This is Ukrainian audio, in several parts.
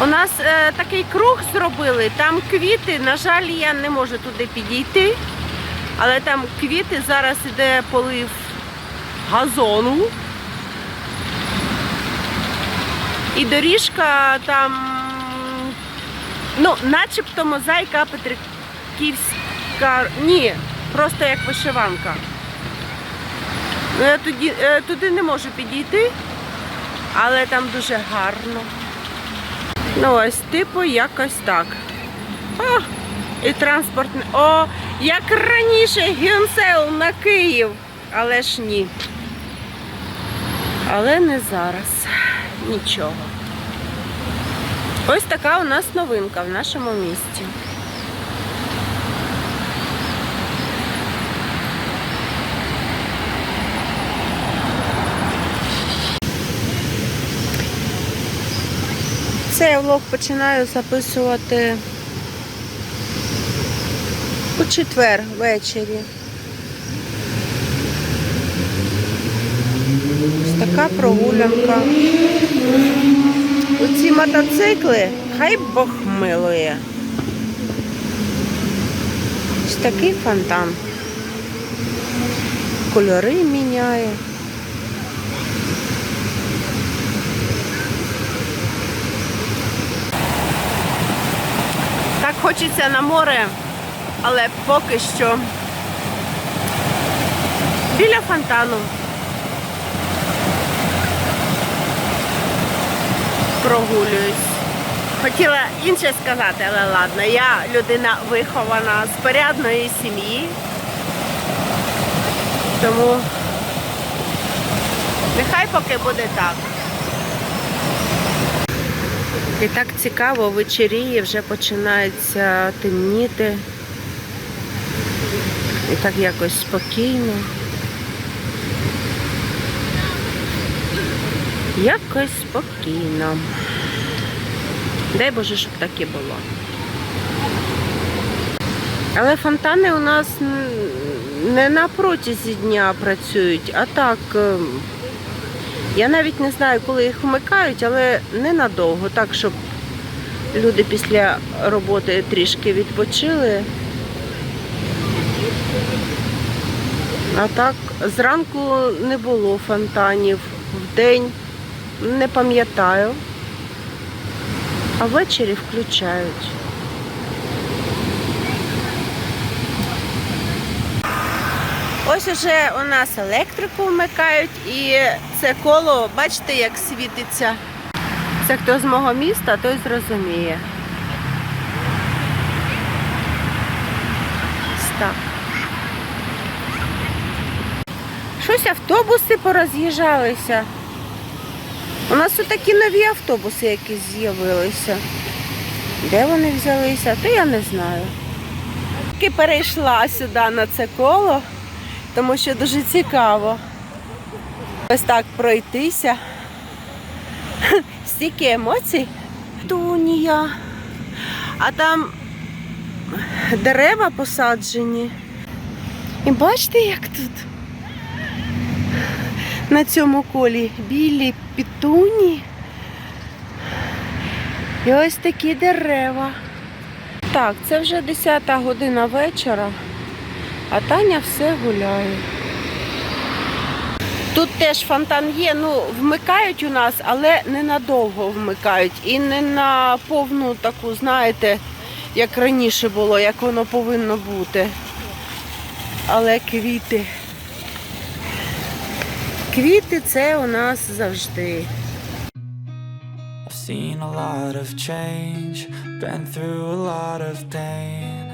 У нас е, такий круг зробили, там квіти. На жаль, я не можу туди підійти, але там квіти, зараз іде полив газону. І доріжка там, ну, начебто мозаїка Петриківська. Ні, просто як вишиванка. Ну, я туди, е, туди не можу підійти, але там дуже гарно. Ну, ось, типу, якось так. О, і транспортний. О, як раніше Гюнсел на Київ. Але ж ні. Але не зараз. Нічого. Ось така у нас новинка в нашому місті. Я влог починаю записувати у четвер ввечері. Ось така прогулянка. Оці мотоцикли хай Бог милує. Ось такий фонтан. Кольори міняє. Так хочеться на море, але поки що біля фонтану. Прогулююсь. Хотіла інше сказати, але ладно, я людина вихована з порядної сім'ї. Тому нехай поки буде так. І так цікаво, вечеріє, вже починається темніти. І так якось спокійно. Якось спокійно. Дай Боже, щоб так і було. Але фонтани у нас не на протязі дня працюють, а так. Я навіть не знаю, коли їх вмикають, але ненадовго, так, щоб люди після роботи трішки відпочили. А так, зранку не було фонтанів, вдень не пам'ятаю, а ввечері включають. Ось уже у нас електрику вмикають і це коло, бачите, як світиться. Це хто з мого міста, той зрозуміє. Щось автобуси пороз'їжджалися. У нас тут такі нові автобуси якісь з'явилися. Де вони взялися, то я не знаю. Таки перейшла сюди на це коло тому що дуже цікаво. Ось так пройтися. Стільки емоцій. Тунія. А там дерева посаджені. І бачите, як тут на цьому колі білі пітуні. І ось такі дерева. Так, це вже 10 година вечора. А Таня все гуляє. Тут теж фонтан є, ну вмикають у нас, але ненадовго вмикають. І не на повну таку, знаєте, як раніше було, як воно повинно бути. Але квіти. Квіти це у нас завжди. I've seen a lot of change, been through a lot of pain.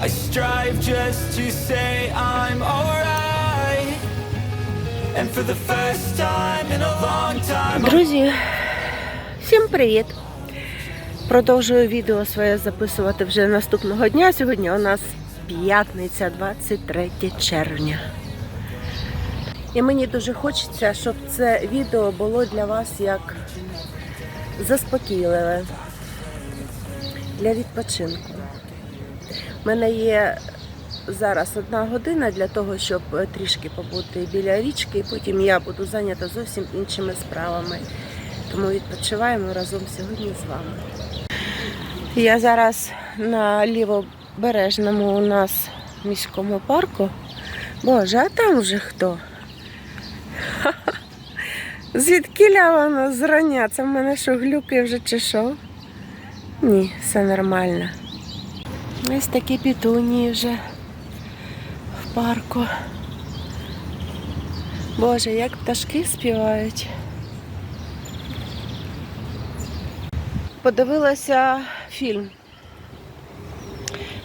I strive just to say I'm alright. And for the first time in a long time, Друзі, всім привіт! Продовжую відео своє записувати вже наступного дня. Сьогодні у нас п'ятниця, 23 червня. І мені дуже хочеться, щоб це відео було для вас як заспокійливе для відпочинку. У мене є зараз одна година для того, щоб е, трішки побути біля річки, і потім я буду зайнята зовсім іншими справами. Тому відпочиваємо разом сьогодні з вами. Я зараз на лівобережному у нас міському парку. Боже, а там вже хто? Ха-ха. Звідкіля воно зрання? Це в мене що глюки вже чи що? Ні, все нормально. Ось такі пітунії вже в парку. Боже, як пташки співають. Подивилася фільм.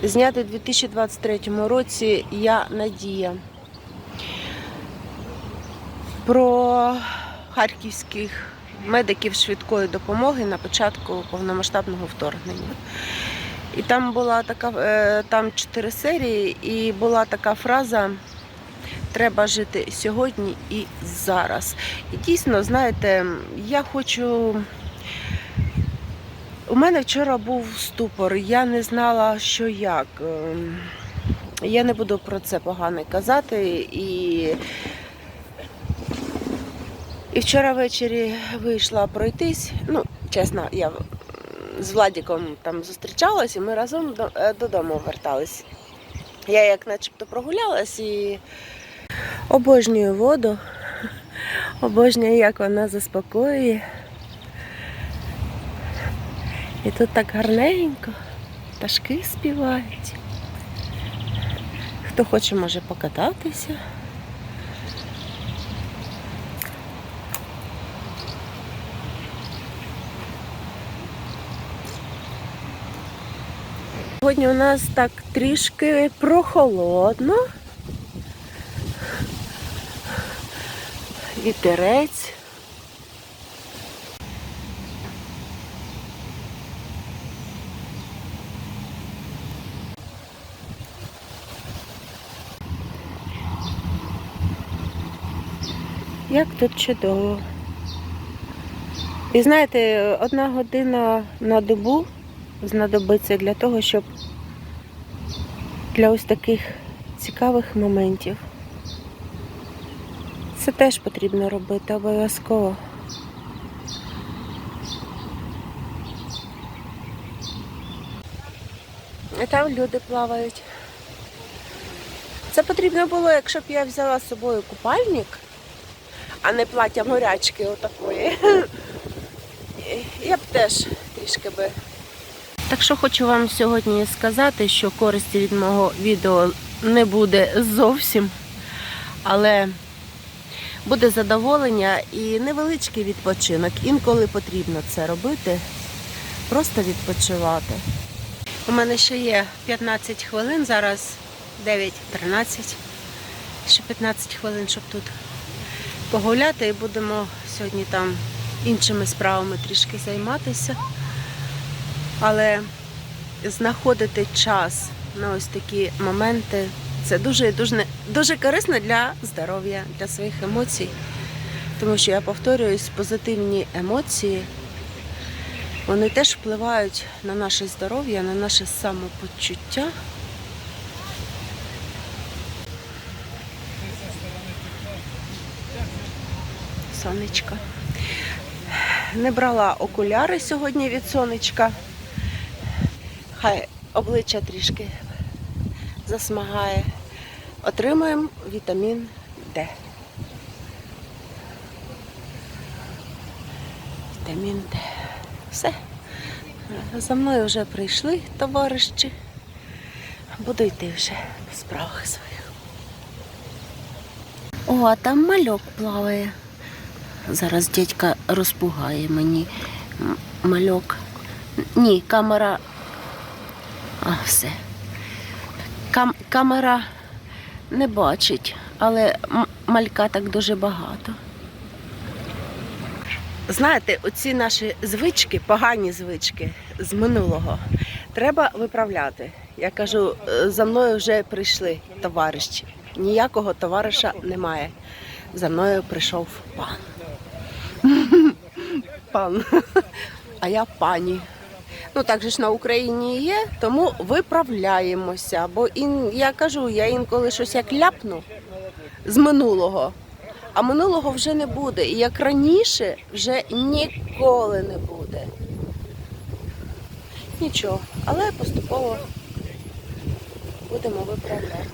Знятий у 2023 році Я Надія. Про харківських медиків швидкої допомоги на початку повномасштабного вторгнення. І там була така, е, там чотири серії, і була така фраза Треба жити сьогодні і зараз. І дійсно, знаєте, я хочу. У мене вчора був ступор, я не знала, що як. Ем, Я не буду про це погано казати. І, і вчора ввечері вийшла пройтись. Ну, чесно, я з Владіком там зустрічалась, і ми разом е, додому вертались. Я як начебто прогулялась і обожнюю воду, обожнюю, як вона заспокоює. І тут так гарненько, пташки співають. Хто хоче, може покататися. Сьогодні у нас так трішки прохолодно. Вітерець. Як тут чудово. І знаєте, одна година на добу знадобиться для того, щоб для ось таких цікавих моментів. Це теж потрібно робити обов'язково. І там люди плавають. Це потрібно було, якщо б я взяла з собою купальник, а не плаття морячки отакої. Я б теж трішки би. Так що хочу вам сьогодні сказати, що користі від мого відео не буде зовсім, але буде задоволення і невеличкий відпочинок. Інколи потрібно це робити, просто відпочивати. У мене ще є 15 хвилин, зараз 9.13. Ще 15 хвилин, щоб тут погуляти і будемо сьогодні там іншими справами трішки займатися. Але знаходити час на ось такі моменти це дуже дуже, дуже корисно для здоров'я, для своїх емоцій. Тому що я повторююсь, позитивні емоції вони теж впливають на наше здоров'я, на наше самопочуття. Сонечко. Не брала окуляри сьогодні від сонечка. Хай обличчя трішки засмагає. Отримуємо вітамін Д. Вітамін Д. Все. За мною вже прийшли товариші. Буду йти вже по справах своїх. О, а там мальок плаває. Зараз дядька розпугає мені мальок. Ні, камера. А, все. Кам- камера не бачить, але малька так дуже багато. Знаєте, оці наші звички, погані звички, з минулого треба виправляти. Я кажу, е, за мною вже прийшли товариші. Ніякого товариша немає. За мною прийшов пан. Пан. А я пані. Ну так же ж на Україні є, тому виправляємося. Бо ін, я кажу, я інколи щось як ляпну з минулого, а минулого вже не буде. І як раніше вже ніколи не буде. Нічого, але поступово будемо виправляти.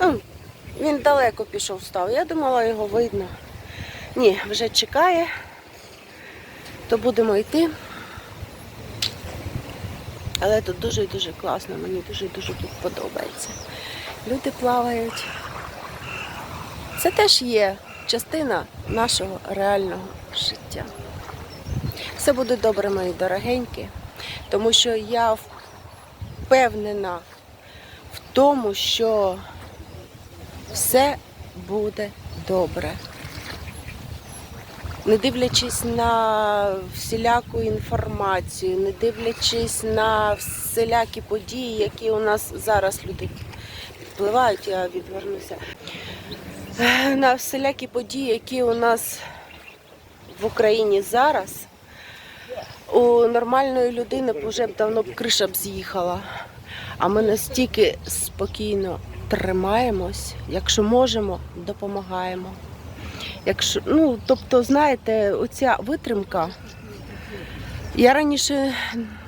М, Він далеко пішов став. Я думала, його видно. Ні, вже чекає, то будемо йти. Але тут дуже і дуже класно, мені дуже і дуже тут подобається. Люди плавають. Це теж є частина нашого реального життя. Все буде добре, мої дорогенькі, тому що я впевнена в тому, що все буде добре. Не дивлячись на всіляку інформацію, не дивлячись на всілякі події, які у нас зараз люди підпливають, я відвернуся. Е, На всілякі події, які у нас в Україні зараз, у нормальної людини вже б давно б криша б з'їхала. А ми настільки спокійно тримаємось, якщо можемо, допомагаємо. Якщо, ну, тобто, знаєте, оця витримка. Я раніше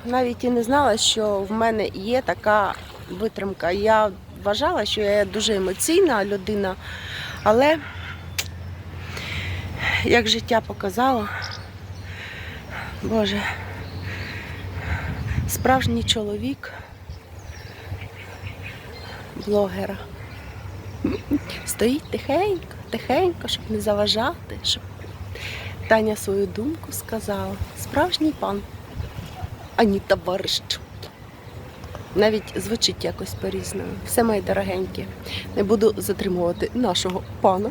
навіть і не знала, що в мене є така витримка. Я вважала, що я дуже емоційна людина, але як життя показало, Боже, справжній чоловік блогера. Стоїть тихенько, тихенько, щоб не заважати, щоб Таня свою думку сказала. Справжній пан, а не товариш. Навіть звучить якось по-різному. Все мої дорогенькі. Не буду затримувати нашого пана.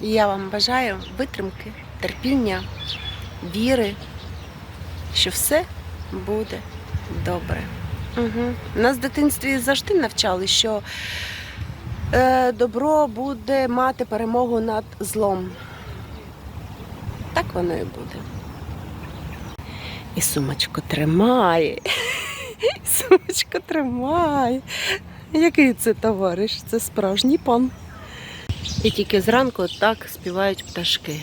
І я вам бажаю витримки, терпіння, віри, що все буде добре. Угу. Нас в дитинстві завжди навчали, що добро буде мати перемогу над злом. Так воно і буде. І сумочку тримає. І сумочку тримає. Який це товариш? Це справжній пан. І тільки зранку так співають пташки.